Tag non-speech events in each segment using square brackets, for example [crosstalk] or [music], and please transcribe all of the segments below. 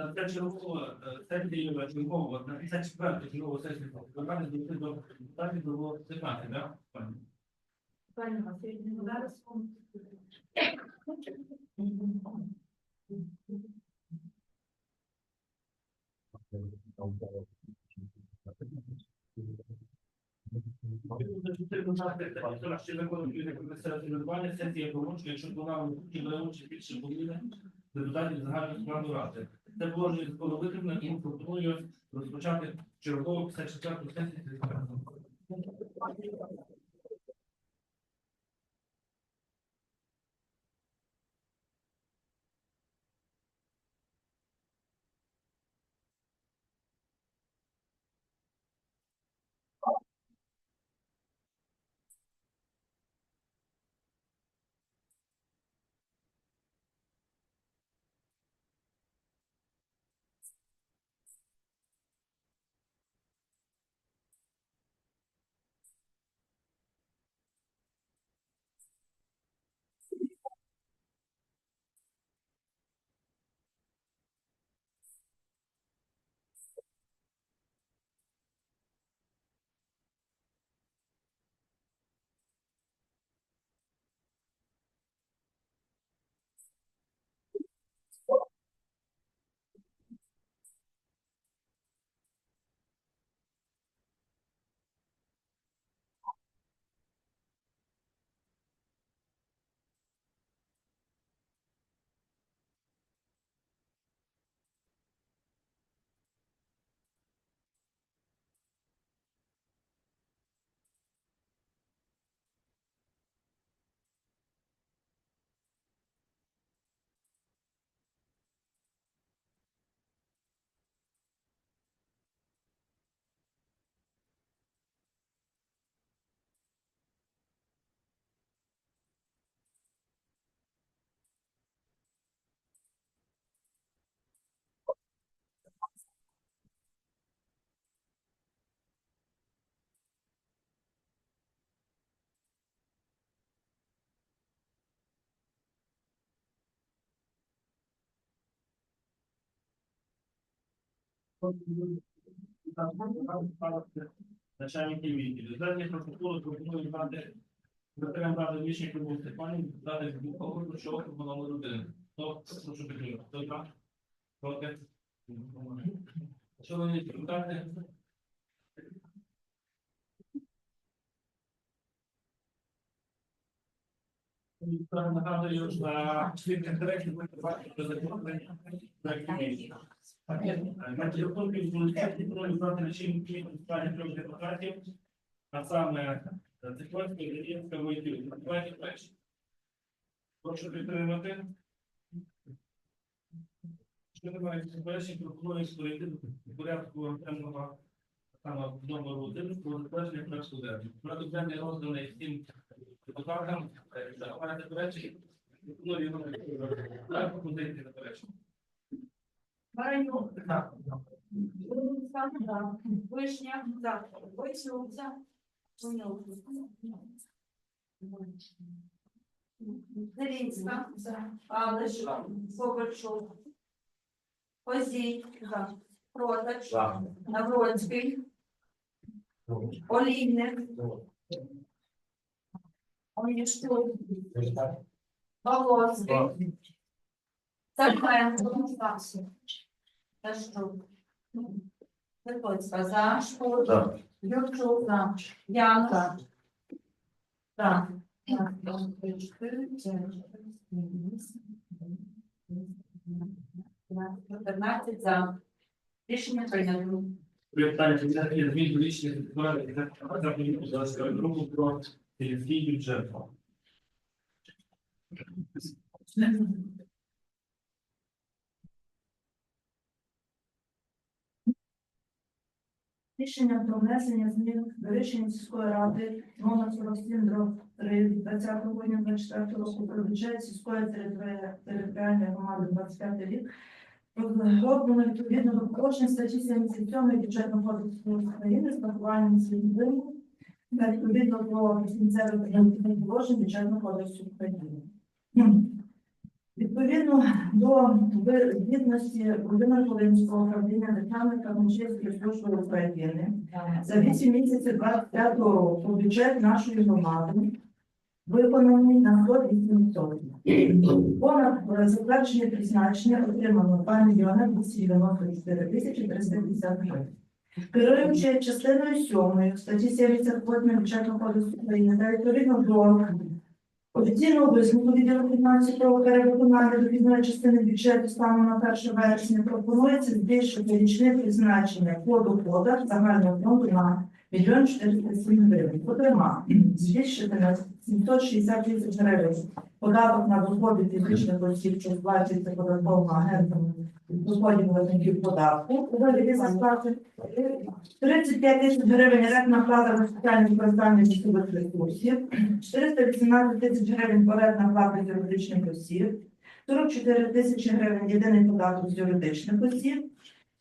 на те чергову сесію чергову, на 54 чергову сесію виконання до до депутатів було 15, так? пані? Ще закону України про місцеве самоврядування сесія якщо вона чи більше половини депутатів загальної ради. Це положення було виконано і пропоную розпочати чергову 54 сесію. Начальники відділу. Звернення протоколу пропоную дати Закрем ради рішення Любов Степанів, дати Бухову, що номер один. Хто прошу підтримати? Хто за? Проти? Шановні депутати. Нагадую, що на спільних дирекцій ви бачите про законодавство на На телефоні звучать про знати речі питання трьох депутатів, а саме Цикорська, Іллінська, Войтів. Давайте перші. Прошу підтримати. Що немає заперечень, пропоную створити в порядку окремого саме номеру один про затвердження порядку денного. Порядок денний розданий всім депутатам. Е. Пропоную його підтримати. Далі Вишня, за. Войцюк, за. Чунюк. Зелінська, за. Павлиш. Козій, за. Навроцький, Олійник, Оніштук, Павловський, Царпенко, Дашчук. Висоцька, за. Шкур. За. Юрчук, за. Янка. За. Раз, два, три, чотири, п'ять, шість, сім, вісім, дев'ять, Чотирнадцять за. Рішення прийнято. Питання підтримки змін до рішення Центральної державної за групу про сільський бюджет. Рішення про внесення змін до рішення сільської ради номер 47 до 3 від 20 грудня 24 року про бюджет сільської територіальної громади 25 рік розроблено відповідно до положень статті 77 бюджетного кодексу України з врахуванням слідів та відповідно до кінцевих положень бюджетного кодексу України. Відповідно до відповідності Володимира Волинського управління Державної казначейської служби України за 8 місяців 25 року бюджет нашої громади виконаний на 108%. Понад е, затверджені призначення отримано 2 мільйони 294 тисячі 350 гривень. Керуючи частиною 7 статті 78 бюджетного кодексу України та відповідно до Офіційного висновку відділу фінансів про перевиконання дохідної частини бюджету станом на 1 вересня пропонується збільшити річне призначення по доходах загального фонду на 1 мільйон 407 гривень. Зокрема, збільшити на 760 тисяч гривень податок на доходи фізичних осіб, що сплачується податковим агентом доходів платників податку. у вигляді сплати. 35 тисяч гривень рентна плата за соціальне використання місцевих ресурсів, 418 тисяч гривень порядна плата юридичних осіб, 44 тисячі гривень єдиний податок з юридичних осіб,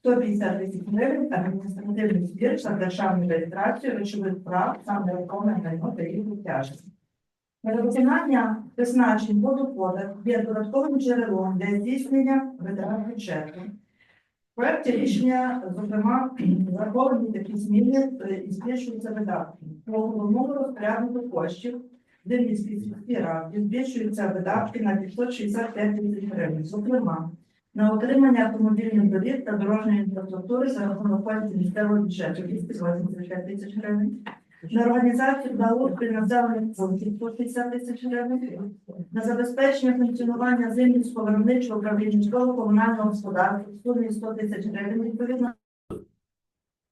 150 тисяч гривень адміністративний збір за державну реєстрацію речових прав саме нерухоме майно та їх тяжкість. Перевиконання призначень по доходах є додатковим джерелом для здійснення витрат бюджету. В проекті рішення, зокрема, враховані такі зміни е, і збільшуються видатки. По головному розпоряднику коштів в Дивнівській сільській збільшуються видатки на 565 тисяч гривень. Зокрема, на отримання автомобільних доріг та дорожньої інфраструктури за рахунок коштів місцевого бюджету 285 тисяч гривень. На організацію благоустрою населених пунктів 160 тисяч гривень, на забезпечення функціонування Зимівського виробничого управління житлового комунального господарства в сумі 100 тисяч гривень відповідно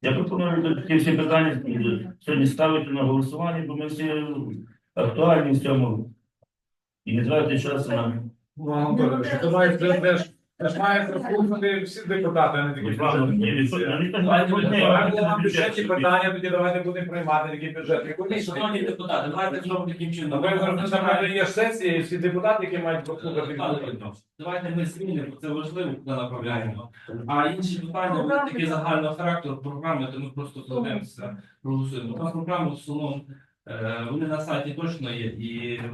Я пропоную ті всі питання сьогодні ставити на голосування, бо ми всі актуальні в цьому. І не тратити часу на Ну, ти маєш ти ж прослухати всі депутати, а не тільки Ні, бюджетні на питання, тоді давайте будемо приймати такі бюджетні комісії. Шановні депутати, давайте зробимо таким чином. Ви зараз є сесія, і всі депутати, які мають прослухати. Давайте ми змінимо, це важливо, куди направляємо. А інші питання, вони такі загального характеру програми, то ми просто звернемося, проголосуємо. Та програма в основному, вони на сайті точно є, і е,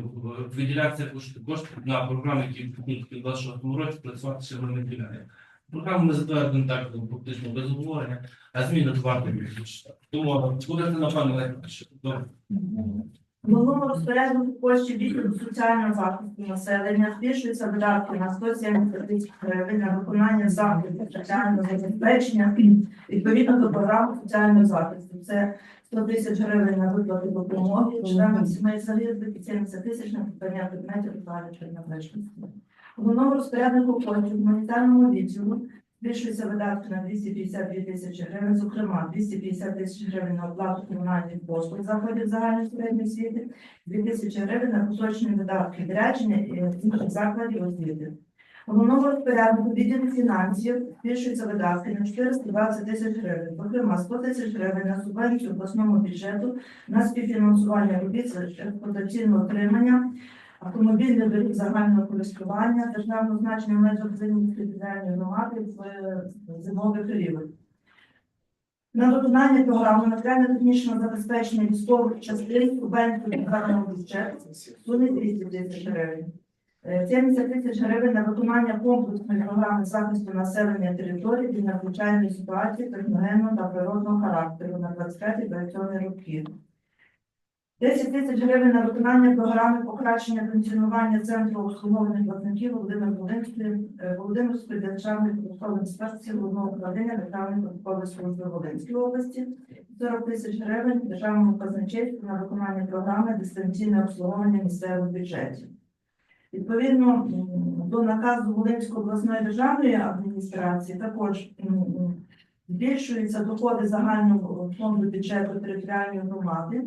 виділяться кошти, на програми, які в 2026 році працювати ще не виділяє. Програму ми затвердимо так, ну, фактично без обговорення, а зміни варто більше. Тому буде це напевно найкраще. Головному розпоряднику коштів відділу соціального захисту населення збільшуються видатки на 170 тисяч гривень на виконання заходів соціального забезпечення відповідно до програми соціального захисту. Це 100 тисяч гривень на виплати допомоги членам сімей загиблих і 70 тисяч на придбання предметів товарів приналежності. Головному розпоряднику коштів гуманітарному відділу збільшуються видатки на 252 тисячі гривень, зокрема 250 тисяч гривень на оплату комунальних послуг заходів загальної середньої освіти, 2 тисячі гривень на поточні видатки відрядження і інших закладів освіти. Головному розпоряднику відділу фінансів збільшуються видатки на 420 тисяч гривень, зокрема 100 тисяч гривень на субвенцію обласному бюджету на співфінансування робіт з експлуатаційного отримання автомобільних доріг загального користування державного значення в межах Зимівської територіальної громади в зимовий період. На виконання програми матеріально-технічного забезпечення військових частин субвенції державного бюджету в сумі 200 тисяч гривень. Е, 70 тисяч гривень на виконання комплексної програми захисту населення території від надзвичайної ситуації техногенного та природного характеру на 25-27 роки. 10 тисяч гривень на виконання програми покращення функціонування центру обслуговування платників Володимир е, Володимирської державної податкової інспекції головного управління Державної податкової служби Волинської області, 40 тисяч гривень державному казначейству на виконання програми дистанційне обслуговування місцевих бюджетів. Відповідно до наказу Волинської обласної державної адміністрації також збільшуються доходи загального фонду бюджету територіальної громади.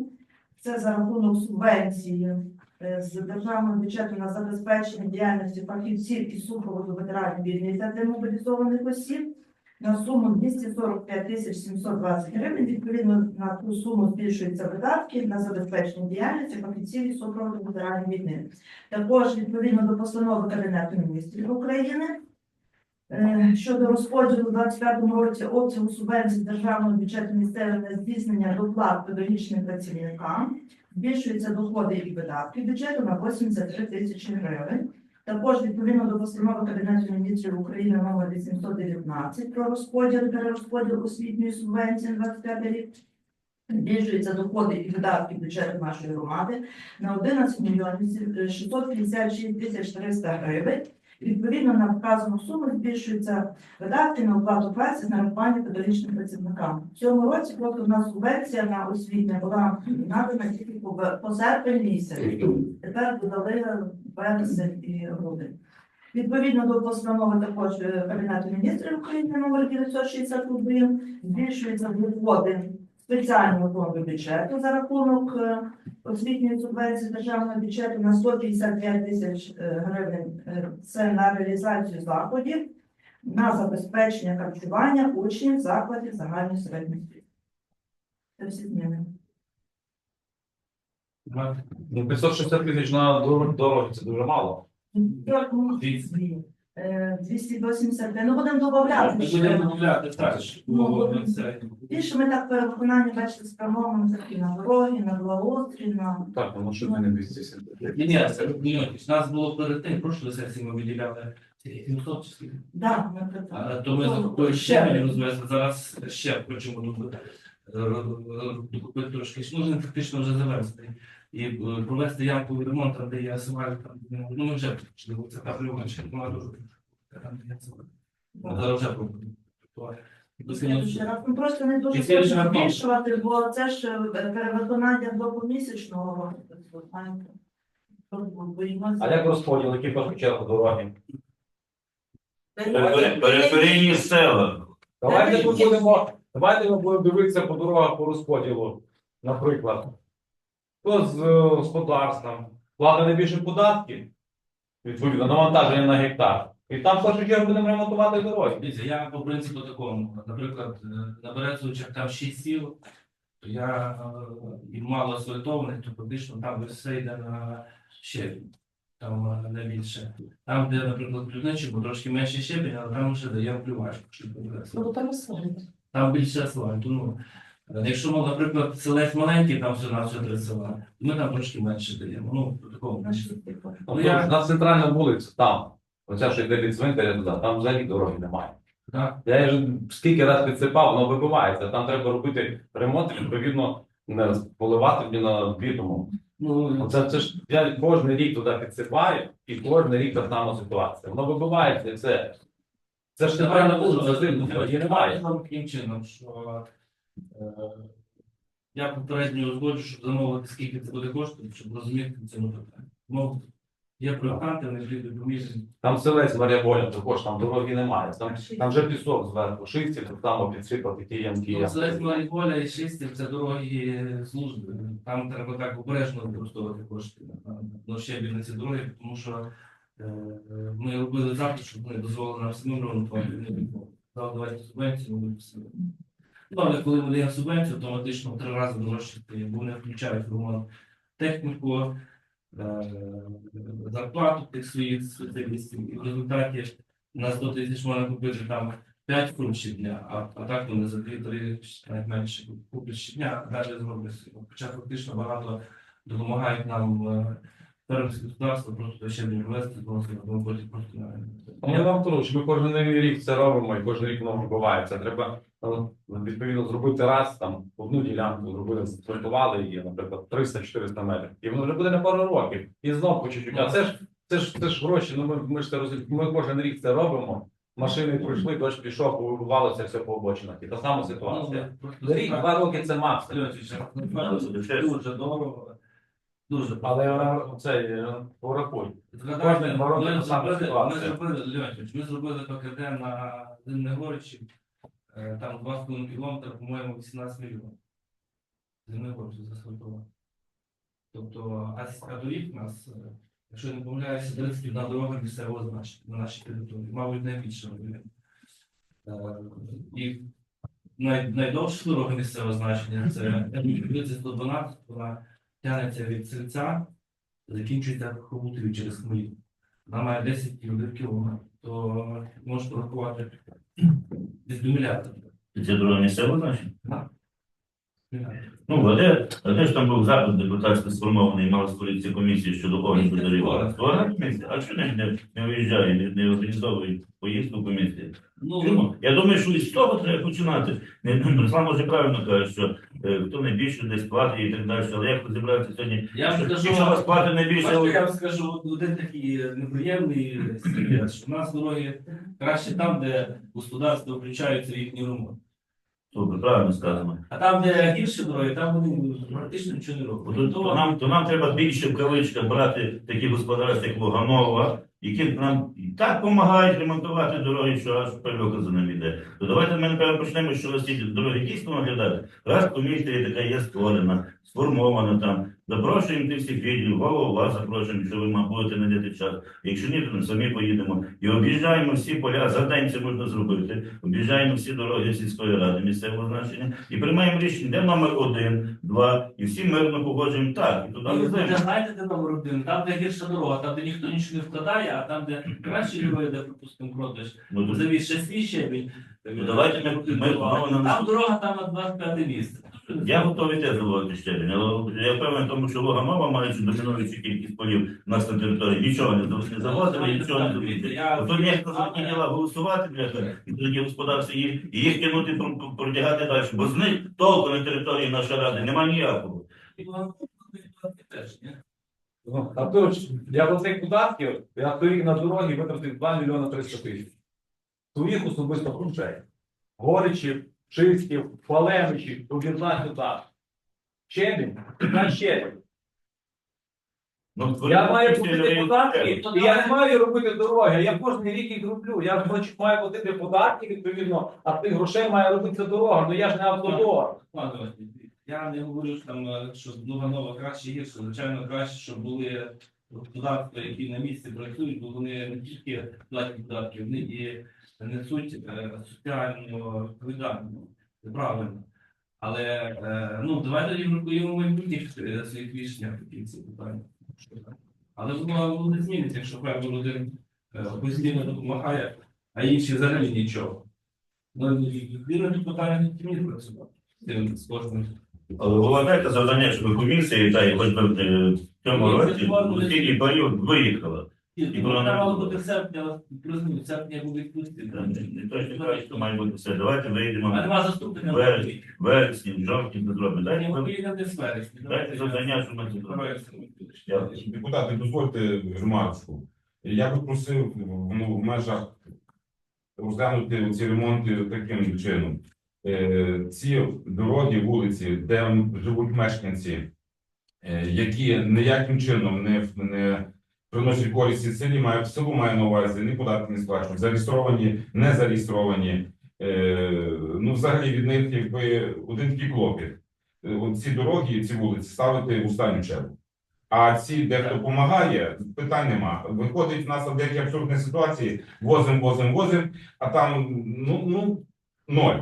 Це за рахунок субвенції е, з державного бюджету на забезпечення діяльності фахівців і супроводу ветеранів війни та демобілізованих осіб на суму 245 тисяч 720 гривень. Відповідно на ту суму збільшуються видатки на забезпечення діяльності фахівців і супроводу ветеранів війни. Також відповідно до постанови Кабінету міністрів України е, щодо розподілу у 2025 році обсягу субвенцій державного бюджету місцевого на здійснення доплат педагогічним працівникам збільшуються доходи і видатки бюджету на 83 тисячі гривень. Також відповідно до постанови Кабінету міністрів України номер 819 про розподіл перерозподіл освітньої субвенції на 25 рік. Збільшуються доходи і видатки бюджету нашої громади на 11 мільйонів 656 тисяч 300 гривень. Відповідно на вказану суму збільшуються видатки на оплату праці з нарахування педагогічним працівникам. В цьому році просто у нас субвенція на освітнє була надана тільки по серпень місяць. Тепер додали вересень і грудень. Відповідно до постанови також е, Кабінету міністрів України номер 961 збільшуються доходи спеціального фонду бюджету за рахунок е, освітньої субвенції державного бюджету на 155 тисяч е, гривень. Це на реалізацію заходів на забезпечення харчування учнів закладів загальної середньої освіти. Це всі зміни. Ну, 560 тисяч на дор- дороги це дуже мало. Двісті. Е, 280, ну будемо додавати. Ми ще. будемо домовляти так, що Ну, було будемо. це. Більше ми так переконання бачите спрямовано такі на дороги, на благоустрій, на Так, воно що не 270. Ні, ні, це Леонтьович, нас було перед тим, прошлої сесії ми виділяли скільки, 700 чи скільки. да, ми про А, це. То ми закупили ще мені розвезли, зараз ще хочемо е, е, Докупити трошки, ну вже фактично вже завести. І е, провести ямковий ремонт, там, де є асфальт, там, ну ми вже почали, це та плювачка, вона дуже там, де є асфальт. Ну, Зараз вже пробуємо. Ну, Просто не дуже хочемо збільшувати, бо це ж е, перевиконання до помісячного року. знаєте. Боїмося. А як розподіл, які першу чергу дороги? Периферійні села. Давайте ми будемо, давайте ми будемо дивитися по дорогах по розподілу. Наприклад, хто з е, господарством платить найбільше податків, відповідно, навантаження на гектар. І там в першу чергу будемо ремонтувати дороги. Дивіться, я по принципу такому, наприклад, е, на Березовичах там 6 сіл, то я е, і мало асфальтованих, то фактично там все йде на щебінь. Там не більше. Там, де, наприклад, Клюничі, бо трошки менше щебінь, але там ще даємо плювачку. щоб було там асфальт. Там більше асфальту. Ну, якщо, ну, наприклад, селець маленький, там все на все три села, ми там трошки менше даємо. Ну, по такому. Ну, я... На центральна вулиця, там, оця, що йде від цвинтаря туди, там взагалі дороги немає. Так. Я ж скільки раз підсипав, воно вибивається. Там треба робити ремонт, і, відповідно, не поливати на бітумом. Ну, Це, це ж я кожен рік туди підсипаю, і кожен рік та сама ситуація. Воно вибивається і все. Це ж неправильно було зазимно, її немає. Таким чином, що я попередньо узгоджу, щоб замовити, скільки це буде коштувати, щоб розуміти ціну питання. Ну, є проєктанти, вони прийдуть до місяць. Там селець Марія також там дороги немає. Там, там вже пісок зверху, шисті, так само підсипав такі ямки. Ну, Селець Маріполя і Шистів це дороги служби. Там треба так обережно використовувати кошти. Ну, ще більше ці дороги, тому що е, ми робили запит, щоб вони дозволили нам самим. Дав давайте субвенцію, ми все. Ну, але коли ми даємо субвенцію, автоматично три рази дорожче, бо вони включають ремонт техніку, е, зарплату тих своїх спеціалістів. І в результаті на 100 тисяч можна купити там 5 фрукт щодня, а, а так вони за 2-3 навіть менше куплять щодня, а далі зроблять. Хоча фактично багато допомагають нам фермерські господарства, просто ще не ввести, тому що ми потім просто Ну, Я вам кажу, що ми кожен рік це робимо, і кожен рік воно відбувається. Треба ну, відповідно зробити раз там одну ділянку, зробили, сортували її, наприклад, 300-400 метрів. І воно вже буде на пару років. І знов по чуть-чуть. А це ж це ж це ж гроші. Ну ми, ми ж це розуміємо. Ми кожен рік це робимо. Машини пройшли, дощ пішов, повибивалося все по обочинах. І та сама ситуація. Рік, два роки це максимум. Дуже дорого. Дуже Але е, це е, порахуй. Згадайте, Кожен ми зробили, ми ситуація. зробили, Леонтьович, ми зробили ПКД на Зимнегоричі, е, там 2,5 кілометри, по-моєму, 18 мільйонів. Зимнегоричі засфальтовано. Тобто, а, с- а торік у нас, е, якщо я не помиляюся, 31 дорога місцевого значення на нашій території, мабуть, найбільше. Е, І най, найдовша дорога місцевого значення це вулиця 112, вона тягнеться від серця, закінчується Хомутові через хмель. Вона має 10 кілометрів, то можна порахувати [clears throat] десь до мільярда. Це друге місцеве значення? Мільярда. Ну, а де, а ж там був запит депутатський сформований, мала створитися комісія щодо огляду доріг? створена. Комісія? А чого не, не, не виїжджає, не, не організовує поїздку комісії? Ну, Чому? Я думаю, що із того треба починати. Не, Руслан може правильно каже, що е, хто найбільше десь платить і так далі, але як розібратися сьогодні? я вам Якщо скажу, вас платить найбільше, Бачите, я але- вам скажу, один такий неприємний секрет, що в нас дороги краще там, де господарство включаються в їхній ремонт. Супер, правильно сказано. А там, де гірші дороги, там вони практично нічого не роблять. То, то, нам, то нам треба більше в кавичках брати такі господарства, як Луганова, які нам і так допомагають ремонтувати дороги, що аж пильока за ними йде. То давайте ми напевно почнемо, що ось ці дороги дійсно оглядати. Раз комісія така є створена, сформована там. Запрошуємо тих всіх відділів, голову вас запрошуємо, що ви будете знайдете час. Якщо ні, то ми самі поїдемо і об'їжджаємо всі поля. За день це можна зробити. Об'їжджаємо всі дороги сільської ради місцевого значення і приймаємо рішення, де номер один, два, і всі мирно погоджуємо так. І туди Ви не знаєте, де номер один? Там, де гірша дорога, там, де ніхто нічого не вкладає, а там, де кращі дороги, де, припустимо, продаж, Ну, то- завіз ще свій щебінь. Ну, давайте ми- ми знову на- Там дорога, там на 25 місце. Я готовий теж заводити щебінь, але я впевнений в тому, що Луганова, маючи домінуючу кількість полів у нас на території, нічого не зав- не нічого не зробили. Я- Ото ніхто захотіла голосувати для того, і тоді господарство їх, і їх тягнути про- про- продягати далі, бо з них толку на території нашої ради немає ніякого. І вам теж, ні? Ну, А то ж, я до цих податків, я торік на дорогі витратив 2 мільйони 300 тисяч. Своїх особисто грошей. Горичів, Чистів, Палемичів, об'єднати туди. Щебінь, на щебінь. Ну, Я маю платити податки, і я не маю робити дороги. Я кожен рік їх роблю. Я значить, маю платити податки відповідно, а тих грошей має робитися дорога. Ну я ж не автодор. Я не говорю що там, е, що Луганова краще гірше. Звичайно, краще, щоб були господарства, які на місці працюють, бо вони не тільки платять податки, вони і несуть е, соціальну відповідальність. Це правильно. Але е, ну давайте європейському майбутніх своїх рішеннях в кінці питання. Але воно не зміниться, якщо певно один постійно допомагає, а інші взагалі нічого. Ну, тут питання не тімні працювати. З кожним. Але головне завдання, щоб комісія, та і хоч би е, в цьому році, у стільки період виїхала. І воно мало бути в серпні, але розумію, в серпні буде відпустити. Не- не точно кажуть, що має бути все. Давайте А вийдемо нема заступника. Вересні. в вересні, жовтні, це зробимо. Дайте, ми поїдемо десь вересні. дайте завдання, щоб ми це зробили. Депутати, дозвольте ремарку. Я би просив ну, в межах розглянути ці ремонти таким чином. Е, Ці дороги, вулиці, де живуть мешканці, е, які ніяким чином не, не приносять користі селі, має селу має на увазі, ні податки не сплачують, зареєстровані, не зареєстровані. Е, Ну, взагалі від них якби один такий клопіт. Ці дороги, ці вулиці ставити в останню чергу. А ці, де хто допомагає, питань нема. Виходить в нас в деякі абсурдні ситуації, возим, возим, возим, а там ну, ну ноль.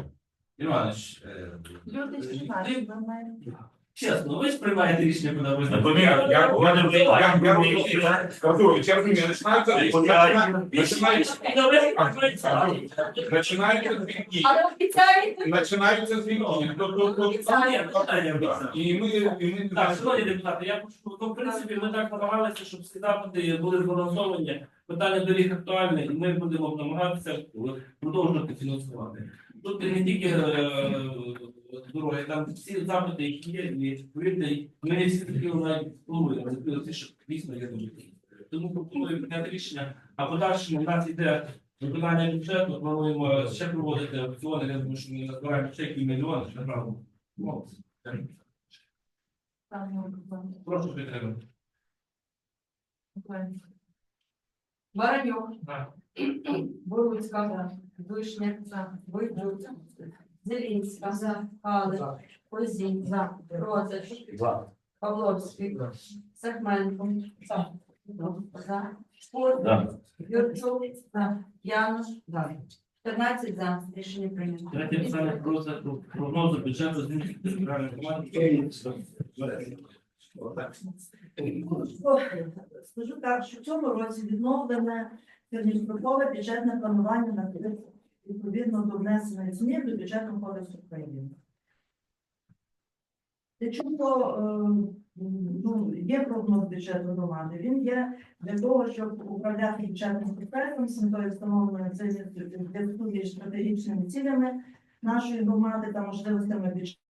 Іванович, е, Люди ти- знають, чесно, ви ж приймаєте рішення, куди ви Напоминаю, я- я не Я, я, я, Артурович, я розумію, починаються, починаються, починаються дзвінки, Але І ми, і Так, шановні депутати, я прошу, ну, в принципі, ми так намагалися, щоб всі були збалансовані. Питання доріг актуальне, і ми будемо намагатися продовжувати фінансувати. Тут не тільки е, дороги, там всі запити, які є, і ми всі такі навіть плануємо, закрили що дійсно є дуже. Тому пропоную прийняти рішення, а подальшому у нас йде виконання бюджету, плануємо ще проводити аукціони, я думаю, що ми називаємо ще які мільйони, що направо. Прошу підтримати. Воронюк, Так. Вишня, Вийдук, Зелінська, Галич, Козінь, Розич, За. Павловський, Сахменко, за, Шпор, Да. Юрчук, Януш, 15 за. Рішення прийнято. Третє питання про за- про прогнозу бюджету зміни центральної громади. Скажу так, що в цьому році відновлене середньострокове бюджетне планування на період відповідно до внесення змін до бюджетного кодексу України. Для чого е, ну, є прогноз бюджету громади? Він є для того, щоб управляти бюджетним процесом, з метою встановленої цілі стратегічними цілями нашої громади та можливостями бюджету.